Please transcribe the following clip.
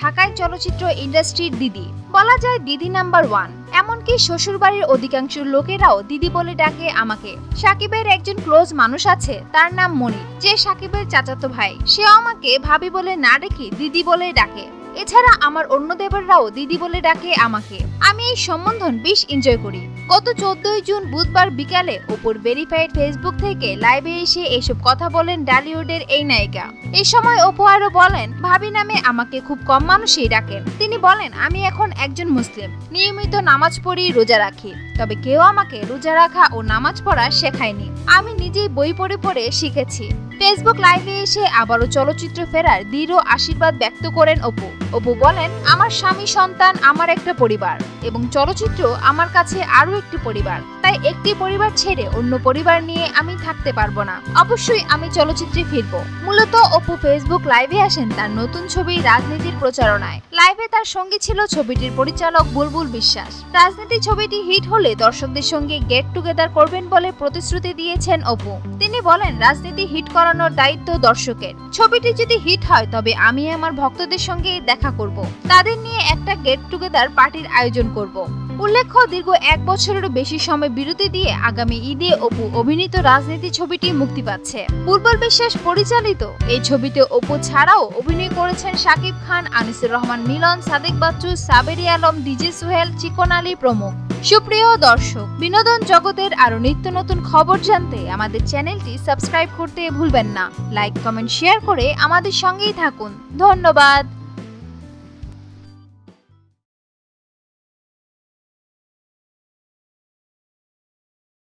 ঢাকায় চলচ্চিত্র ইন্ডাস্ট্রির দিদি। বলা যায় দিদি নাম্বার ওয়ান। এমনকি শ্বশুরবাড়ির অধিকাংশ লোকেরাও দিদি বলে ডাকে আমাকে। সাকিবের একজন ক্লোজ মানুষ আছে, তার নাম মনির। যে সাকিবের চাচাতো ভাই, সেও আমাকে ভাবি বলে না ডেকে দিদি বলে ডাকে। এছাড়া আমার অন্য দেবররাও দিদি বলে ডাকে আমাকে। আমি এই সম্বন্ধন বেশ এনজয় করি। গত চোদ্দই জুন বুধবার বিকালে ওপর ভেরিফাইড ফেসবুক থেকে লাইভে এসে এসব কথা বলেন ডালিউডের এই নায়িকা। এই সময় অপু আরও বলেন, ভাবি নামে আমাকে খুব কম মানুষই ডাকেন। তিনি বলেন, আমি এখন একজন মুসলিম। নিয়মিত নামাজ পড়ি, রোজা রাখি। তবে কেউ আমাকে রোজা রাখা ও নামাজ পড়া শেখায়নি। আমি নিজেই বই পড়ে পড়ে শিখেছি। ফেসবুক লাইভে এসে আবারও চলচ্চিত্র ফেরার দৃঢ় আশীর্বাদ ব্যক্ত করেন অপু। অপু বলেন, আমার স্বামী, সন্তান, আমার একটা পরিবার এবং চলচ্চিত্র আমার কাছে আরও একটি পরিবার। তাই একটি পরিবার ছেড়ে অন্য পরিবার নিয়ে আমি থাকতে পারব না। অবশ্যই আমি চলচ্চিত্রে ফিরব। মূলত অপু ফেসবুক লাইভে আসেন তার নতুন ছবি রাজনীতির প্রচারণায়। লাইভে তার সঙ্গে ছিল ছবিটির পরিচালক বুলবুল বিশ্বাস। রাজনীতি ছবিটি হিট হলে দর্শকদের সঙ্গে গেট টুগেদার করবেন বলে প্রতিশ্রুতি দিয়েছেন অপু। তিনি বলেন, রাজনীতি হিট করানোর দায়িত্ব দর্শকের। ছবিটি যদি হিট হয়, তবে আমি আমার ভক্তদের সঙ্গে দেখা করব। তাদের নিয়ে একটা গেট টুগেদার পার্টির আয়োজন করব। উল্লেখ্য, দীর্ঘ এক বছরেরও বেশি সময় বিরতি দিয়ে আগামী ঈদে অপু অভিনীত রাজনীতি ছবিটি মুক্তি পাচ্ছে। বুলবুল বিশ্বাস পরিচালিত এই ছবিতে অপু ছাড়াও অভিনয় করেছেন শাকিব খান, আনিসুর রহমান, মিলন, সাদেক বাচ্চু, সাবেরি আলম, ডিজে সোহেল, চিকন আলী প্রমুখ। সুপ্রিয় দর্শক, বিনোদন জগতের আরও নিত্য নতুন খবর জানতে আমাদের চ্যানেলটি সাবস্ক্রাইব করতে ভুলবেন না। লাইক, কমেন্ট, শেয়ার করে আমাদের সঙ্গেই থাকুন। ধন্যবাদ।